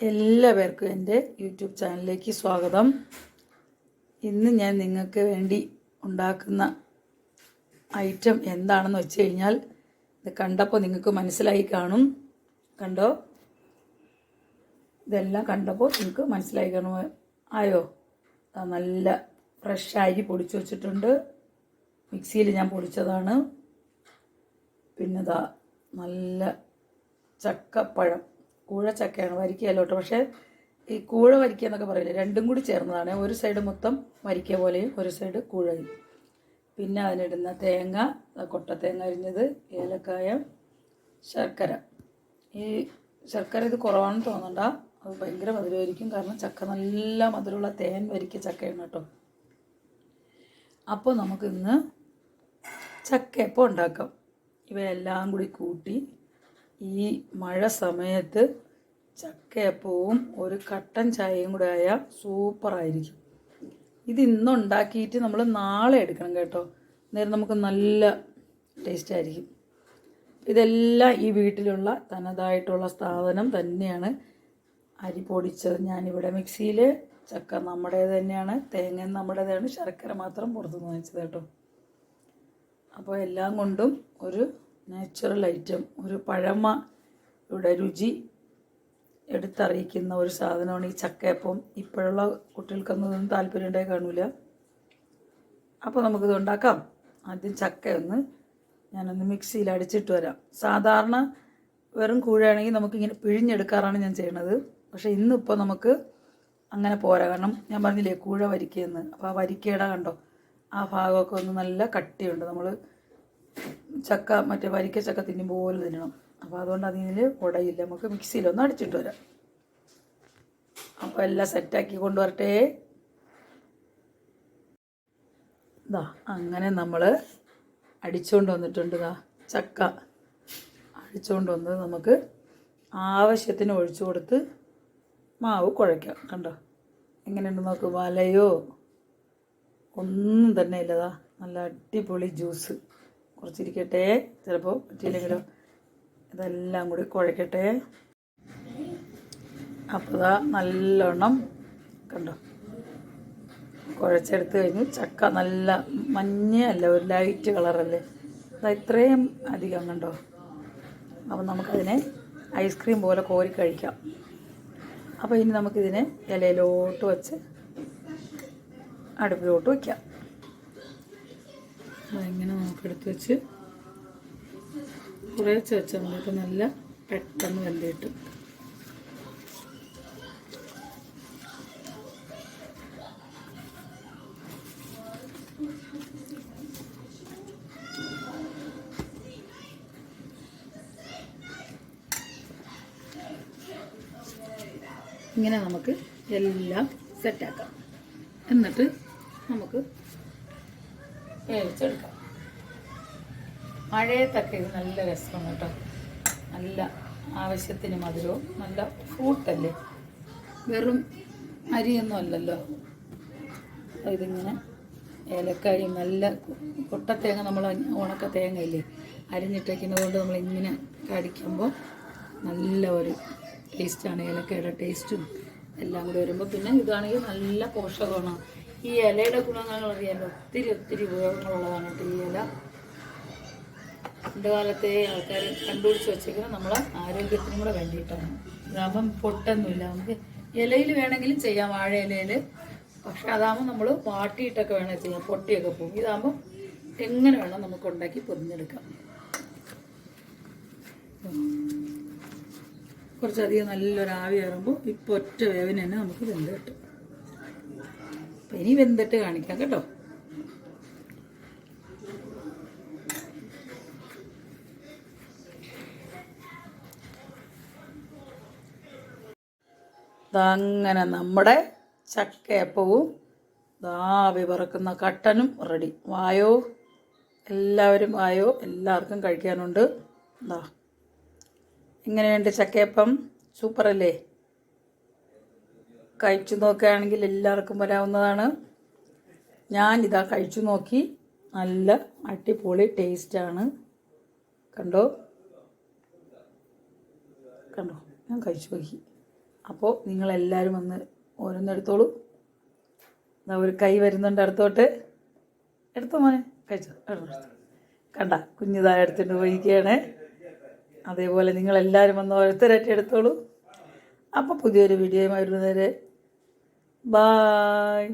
എല്ലാവർക്കും എന്റെ യൂട്യൂബ് ചാനലിലേക്ക് സ്വാഗതം. ഇന്ന് ഞാൻ നിങ്ങൾക്ക് വേണ്ടി ഉണ്ടാക്കുന്ന ഐറ്റം എന്താണെന്ന് വെച്ച് കഴിഞ്ഞാൽ ഇത് കണ്ടപ്പോൾ നിങ്ങൾക്ക് മനസ്സിലായി കാണും. കണ്ടോ? ഇതെല്ലാം കണ്ടപ്പോൾ നിങ്ങൾക്ക് മനസ്സിലായി കാണും. ആയോ? നല്ല ഫ്രഷ് അരി പൊടിച്ചു വെച്ചിട്ടുണ്ട്. മിക്സിയിൽ ഞാൻ പൊടിച്ചതാണ്. പിന്നെ നല്ല ചക്കപ്പഴം. കൂഴ ചക്കയാണ് വരിക്കയല്ല കേട്ടോ പക്ഷേ ഈ കൂഴ വരിക്ക എന്നൊക്കെ പറയില്ലേ രണ്ടും കൂടി ചേർന്നതാണ്. ഒരു സൈഡ് മൊത്തം വരിക്ക പോലെയും ഒരു സൈഡ് കൂഴയും. പിന്നെ അതിനിടുന്ന തേങ്ങ കൊട്ട തേങ്ങ അരിഞ്ഞത് ഏലക്കായ ശർക്കര. ഈ ശർക്കര ഇത് കുറവാണെന്ന് തോന്നണ്ട. അത് ഭയങ്കര മധുരമായിരിക്കും. കാരണം ചക്ക നല്ല മധുരമുള്ള തേൻ വരിക്ക ചക്കയാണ് കേട്ടോ. അപ്പോൾ നമുക്കിന്ന് ചക്കയപ്പം ഉണ്ടാക്കാം? ഇവയെല്ലാം കൂടി കൂട്ടി ഈ മഴ സമയത്ത് ചക്കയപ്പവും ഒരു കട്ടൻ ചായയും കൂടെ ആയാൽ സൂപ്പറായിരിക്കും ഇത് ഇന്ന് ഉണ്ടാക്കിയിട്ട് നമ്മൾ നാളെ എടുക്കണം കേട്ടോ. അന്നേരം നമുക്ക് നല്ല ടേസ്റ്റ് ആയിരിക്കും. ഇതെല്ലാം ഈ വീട്ടിലുള്ള തനതായിട്ടുള്ള സാധനം തന്നെയാണ്. അരി പൊടിച്ചത് ഞാനിവിടെ മിക്സിയിൽ ചക്ക നമ്മുടേത് തന്നെയാണ് തേങ്ങ നമ്മുടേതാണ് ശർക്കര മാത്രം പുറത്തുനിന്ന് വാങ്ങിച്ചത് കേട്ടോ. അപ്പോൾ എല്ലാം കൊണ്ടും ഒരു നാച്ചുറൽ ഐറ്റം ഒരു പഴമയുടെ രുചി എടുത്തറിയിക്കുന്ന ഒരു സാധനമാണ് ഈ ചക്കയപ്പം. ഇപ്പോഴുള്ള കുട്ടികൾക്കൊന്നും ഇതൊന്നും താല്പര്യം ഉണ്ടായി കാണൂല. അപ്പോൾ നമുക്കിത് ഉണ്ടാക്കാം. ആദ്യം ചക്കയൊന്ന് ഞാനൊന്ന് മിക്സിയിൽ അടിച്ചിട്ട് വരാം. സാധാരണ വെറും കൂഴയാണെങ്കിൽ നമുക്കിങ്ങനെ പിഴിഞ്ഞെടുക്കാറാണ് ഞാൻ ചെയ്യണത്. പക്ഷേ ഇന്നിപ്പോൾ നമുക്ക് അങ്ങനെ പോരാ. കാരണം ഞാൻ പറഞ്ഞില്ലേ കൂഴ വരിക്കയെന്ന്. അപ്പോൾ ആ വരിക്കയുടെ കണ്ടോ? ആ ഭാഗമൊക്കെ ഒന്ന് നല്ല കട്ടിയുണ്ട്. നമ്മൾ ചക്ക മറ്റേ വരിക്ക ചക്ക തിന്നുമ്പോൾ പോലെ തിന്നണം. അപ്പോൾ അതുകൊണ്ട് അതിൽ ഉടയില്ല നമുക്ക് മിക്സിയിലൊന്ന് അടിച്ചിട്ട് വരാം. അപ്പോൾ എല്ലാം സെറ്റാക്കി കൊണ്ടുവരട്ടെ ഇതാ അങ്ങനെ നമ്മൾ അടിച്ചുകൊണ്ട് വന്നിട്ടുണ്ട് ഇതാ ചക്ക. അടിച്ചുകൊണ്ട് വന്നത് നമുക്ക് ആവശ്യത്തിന് ഒഴിച്ചു കൊടുത്ത് മാവ് കുഴയ്ക്കാം. കണ്ടോ? എങ്ങനെയുണ്ട് നോക്ക് വലയോ? ഒന്നും തന്നെ ഇല്ലതാ നല്ല അടിപൊളി ജ്യൂസ് കുറച്ചിരിക്കട്ടെ. ചിലപ്പോൾ പറ്റിയില്ലെങ്കിലോ? ഇതെല്ലാം കൂടി കുഴക്കട്ടെ. അപ്പോൾ ഇതാ നല്ലോണം കണ്ടോ? കുഴച്ചെടുത്ത് കഴിഞ്ഞ് ചക്ക നല്ല മഞ്ഞയല്ല ഒരു ലൈറ്റ് കളറല്ലേ അതാ ഇത്രയും അധികം കണ്ടോ? അപ്പം നമുക്കതിനെ ഐസ്ക്രീം പോലെ കോരി കഴിക്കാം. അപ്പോൾ ഇനി നമുക്കിതിനെ ഇലയിലോട്ട് വെച്ച് അടുപ്പിലോട്ട് വയ്ക്കാം അതിങ്ങനെ നമുക്കെടുത്ത് വെച്ച് കുറേച്ച് വെച്ചാൽ മതി നല്ല പെട്ടെന്ന് വെന്ത് കിട്ടും ഇങ്ങനെ നമുക്ക് എല്ലാം സെറ്റാക്കാം എന്നിട്ട് നമുക്ക് വേവിച്ചെടുക്കാം. മഴയത്തൊക്കെ ഇത് നല്ല രസമാണ് കേട്ടോ. നല്ല ആവശ്യത്തിന് മധുരവും നല്ല ഫ്രൂട്ടല്ലേ വെറും അരിയൊന്നും അല്ലല്ലോ. ഇതിങ്ങനെ ഏലക്കായും നല്ല കൊട്ടത്തേങ്ങ നമ്മൾ ഉണക്ക തേങ്ങയില്ലേ? അരിഞ്ഞിട്ടേക്കുന്നത് കൊണ്ട് നമ്മൾ ഇങ്ങനെ കടിക്കുമ്പോൾ നല്ല ഒരു ടേസ്റ്റാണ് ഏലക്കയുടെ ടേസ്റ്റും എല്ലാം കൂടി വരുമ്പോൾ പിന്നെ ഇതാണെങ്കിൽ നല്ല പോഷകമാണ്. ഈ ഇലയുടെ ഗുണങ്ങൾ അറിയാലോ? ഒത്തിരി ഒത്തിരി ഉപയോഗങ്ങളുള്ളതാണ് കേട്ടോ ഈ ഇല. പണ്ട് കാലത്തെ ആൾക്കാർ കണ്ടുപിടിച്ച് വെച്ചേക്കുന്നത് നമ്മളെ ആരോഗ്യത്തിനും കൂടെ വേണ്ടിയിട്ടാണ്. ഇതാകുമ്പം പൊട്ടൊന്നുമില്ല. നമുക്ക് ഇലയിൽ വേണമെങ്കിലും ചെയ്യാം വാഴ ഇലയിൽ പക്ഷെ അതാകുമ്പോൾ നമ്മൾ വാട്ടിയിട്ടൊക്കെ വേണം ചെയ്യാം പൊട്ടിയൊക്കെ പോകും. ഇതാകുമ്പോൾ എങ്ങനെ വേണം നമുക്ക് ഉണ്ടാക്കി പൊതിഞ്ഞെടുക്കാം. കുറച്ചധികം നല്ലൊരു ആവി കയറുമ്പോൾ ഇപ്പോൾ ഒറ്റ വേവിന് തന്നെ നമുക്ക് വെന്ത് കിട്ടും. അപ്പം ഇനി വെന്തിട്ട് കാണിക്കാം കേട്ടോ. അങ്ങനെ നമ്മുടെ ചക്കയപ്പവും ദാവി പറക്കുന്ന കട്ടനും റെഡി വായോ? എല്ലാവരും വായോ? എല്ലാവർക്കും കഴിക്കാനുണ്ട്. ദാ. ഇങ്ങനെയുണ്ട് ചക്കയപ്പം? സൂപ്പറല്ലേ? കഴിച്ചു നോക്കുകയാണെങ്കിൽ എല്ലാവർക്കും വരാവുന്നതാണ്. ഞാൻ ഇതാ കഴിച്ചു നോക്കി. നല്ല അടിപൊളി ടേസ്റ്റാണ്. കണ്ടോ? കണ്ടോ? ഞാൻ കഴിച്ചു നോക്കി. അപ്പോൾ നിങ്ങളെല്ലാവരും വന്ന് ഓരോന്നെടുത്തോളൂ. എന്നാ ഒരു കൈ വരുന്നുണ്ട് അടുത്തോട്ട്. എടുത്തോ മോനെ? കഴിച്ചോ? കണ്ട കുഞ്ഞിതായ എടുത്തിട്ട് പോയിരിക്കുകയാണ് അതേപോലെ നിങ്ങളെല്ലാവരും വന്ന് ഓരോരുത്തരായിട്ട് എടുത്തോളൂ. അപ്പോൾ പുതിയൊരു വീഡിയോയുമായി വരുന്നവരെ ബായ്.